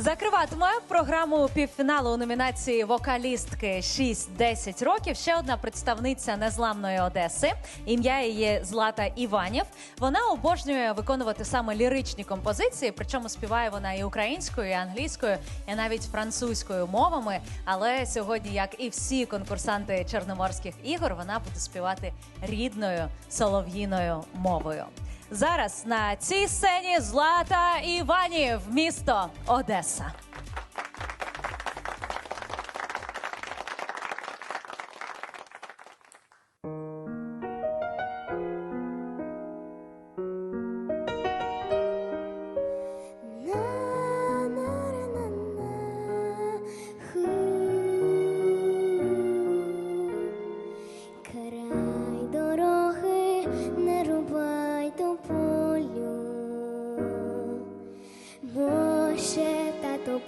Закриватиме програму півфіналу у номінації Вокалістки 6-10 років. Ще одна представниця незламної Одеси. Ім'я її Злата Іванів. Вона обожнює виконувати саме ліричні композиції, причому співає вона і українською, і англійською, і навіть французькою мовами. Але сьогодні, як і всі конкурсанти Чорноморських ігор, вона буде співати рідною солов'їною мовою. Зараз на цій сцені Злата Іванів, місто Одеса.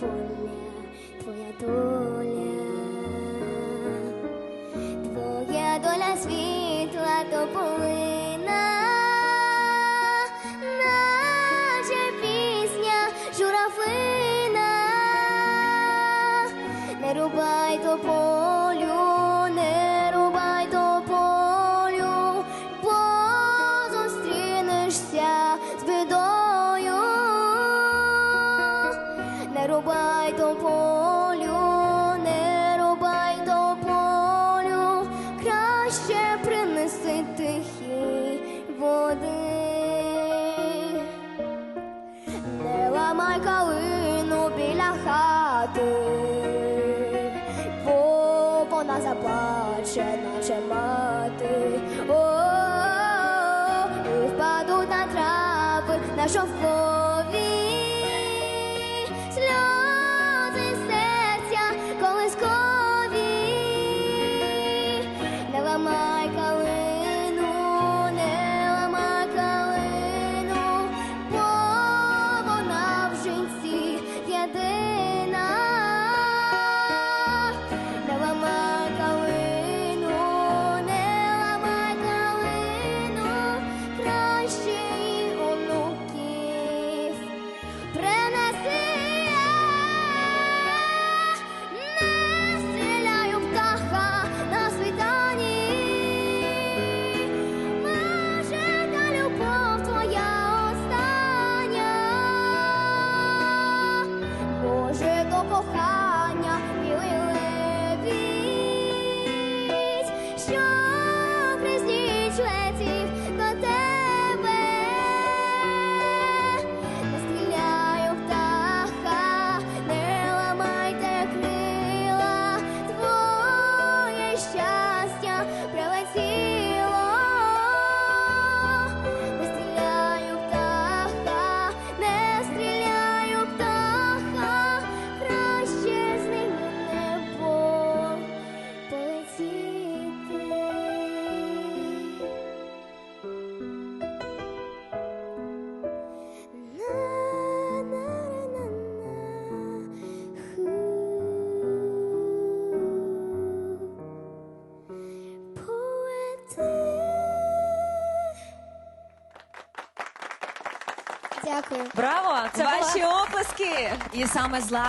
Та тополя, твоя доля, твоя доля світла тополина, наче пісня журавлина. Не рубай тополю, хати, бо вона заплаче, наче мати. О, впадуть на трави на шовкові До кохання білий лебідь, що Дякую. Браво! Це Ваші була... оплески! І саме Злата